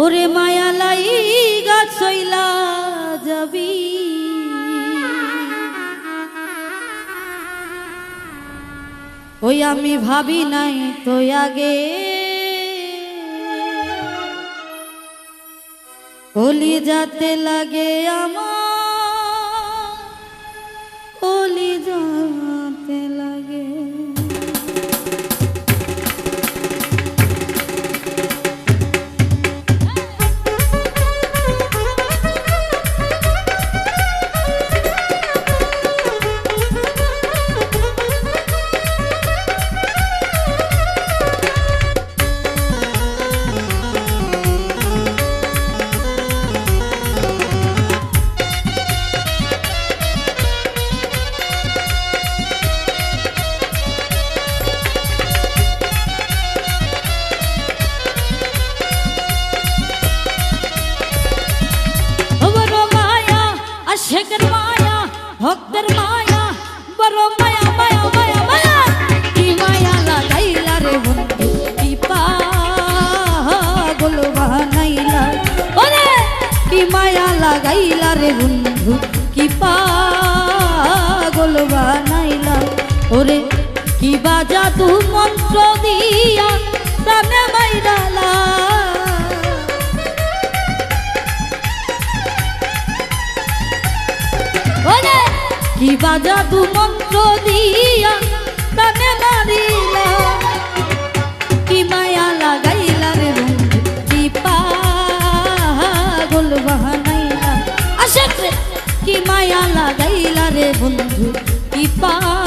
ওরে মায়া লাই গাছ সইলা যাবি। ওই আমি ভাবি নাই তো আগে। কলি যাতে লাগে আমার মায়া লাগাইলা রে বন্ধু, কি পাগল বানাইলা। ওরে, কি বাজা তু মন্ত্র দিয়া প্রাণে মাইরালা তু মন্ত্র দিয়া প্রাণে মারিলা। কি মায়া লাগাইলা রে বন্ধু, কি বাহানাইলা। আশেখ কি মায়া লাগাইলা রে বন্ধু, কি পাগল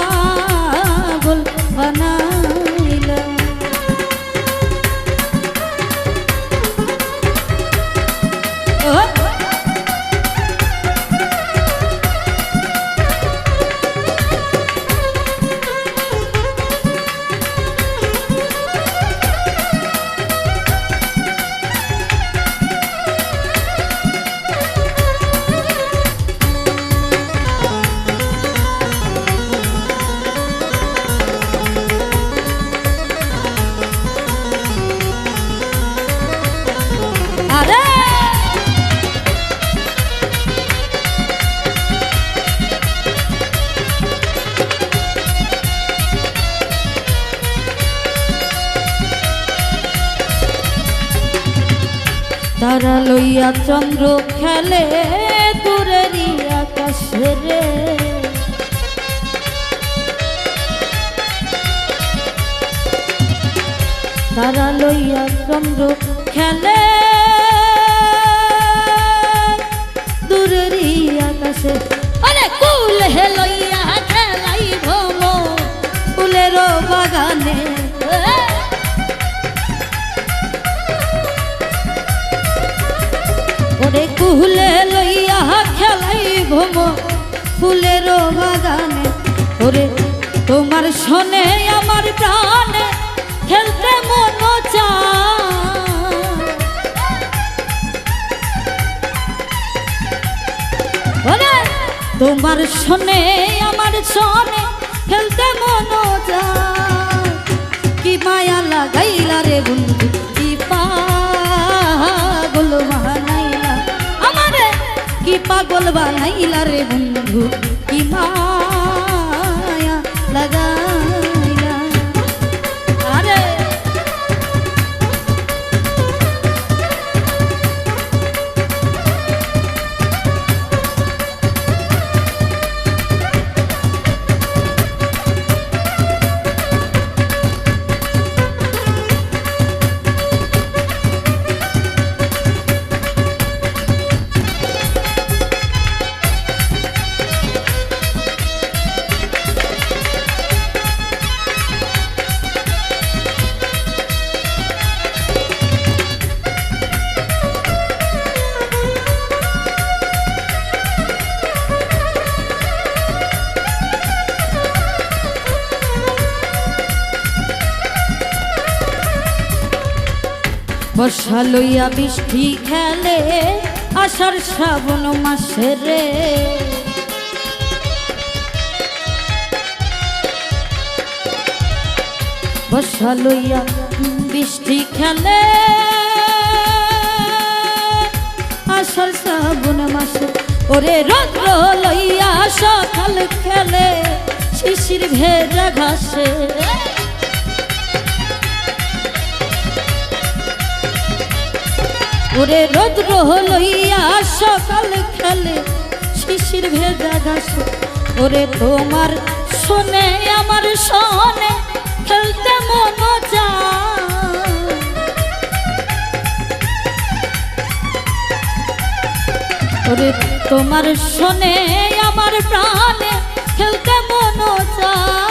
চন্দ্র খেলে দূরেরই আকাশে রে। তারা লইয়া চন্দ্র খেলে দূরেরই আকাশে। কুলে লইয়া খেলাই ভ্রম ফুলের বাগানে। ওরে, তোমার শোনে আমার প্রাণে খেলতে মন ওরে, তোমার শোনে আমার শোনে খেলতে মন যায় পাগল বানাইলা রে বন্ধু কি বর্ষা লইয়া বৃষ্টি খেলে আষাঢ় শ্রাবণ মাসে রে। বর্ষা লইয়া বৃষ্টি খেলে আষাঢ় শ্রাবণ মাসে। ওরে রৌদ্র লইয়া সকাল খেলে শিশির ভেজা ঘাসে। ওরে রৌদ্র লইয়া সকাল খেলে, শিশির ভেজা ঘাসে। ওরে তোমার শোনে, আমার শোনে, খেলতে মন চায়। ওরে তোমার শোনে, আমার প্রাণে খেলতে মন চায়।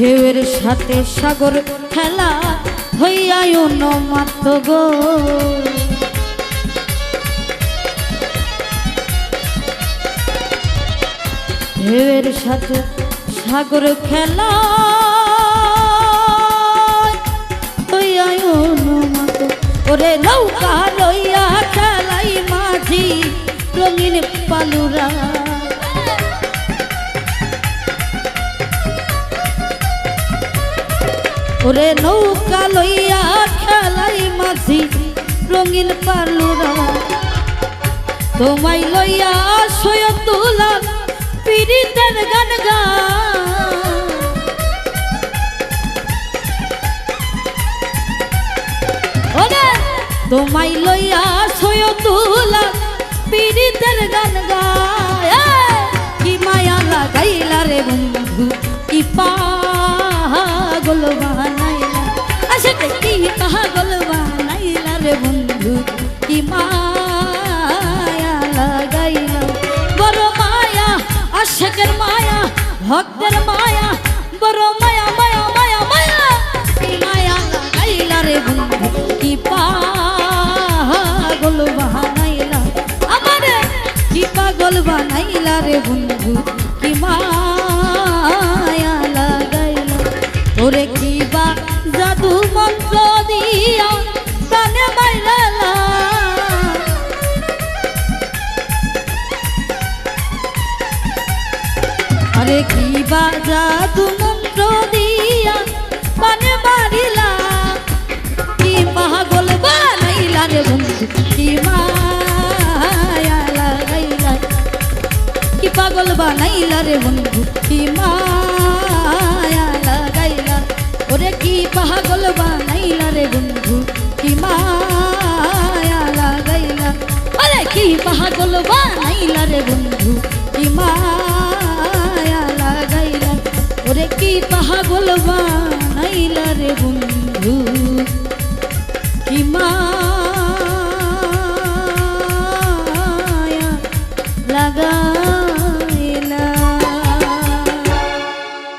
ঢেউয়ের সাথে সাগর খেলা হইয়ায় নমাত গো। ঢেউয়ের সাথে সাগর খেলা ওরে নৌকা লইয়া খেলাই মাঝি রঙিন পালুরা। ওরে নৌকা লইয়া খেলাই মাঝি রঙিন পালুরা। তোমায় লইয়া সয় তুলা পীড়িতের গান গা। তোমায় লইয়া সয় তুলা পীড়িতের গান গায় কি মায়া লাগাইলা রে বন্ধু, কি পাগল বানাইলা আসলে কি পাগল বানাইলা রে বন্ধু, কি মায়া লাগাইলা। বড় মায়া, আশেকের মায়া, ভক্তের মায়া, বড় মায়া মায়া মায়া মায়া, কি মায়া লাগাইলা রে বন্ধু, কি পাগল বানাইলা। আমার কি পাগল বানাইলা রে বন্ধু আরে কি বা জাদু মন্ত্র দিয়া? প্রাণে মারিলা কি পাগল বানাইলা রে বন্ধু, কি মায়া লাগাইলা? কি পাগল বানাইলা রে বন্ধু, কি মায়া লাগাইলা? ওরে কি পাগল বানাইলা রে বন্ধু, কি মায়া লাগাইলা? ওরে কি পাগল বানাইলা রে বন্ধু, কি মায়া পাগল বানাইলা রে বন্ধু।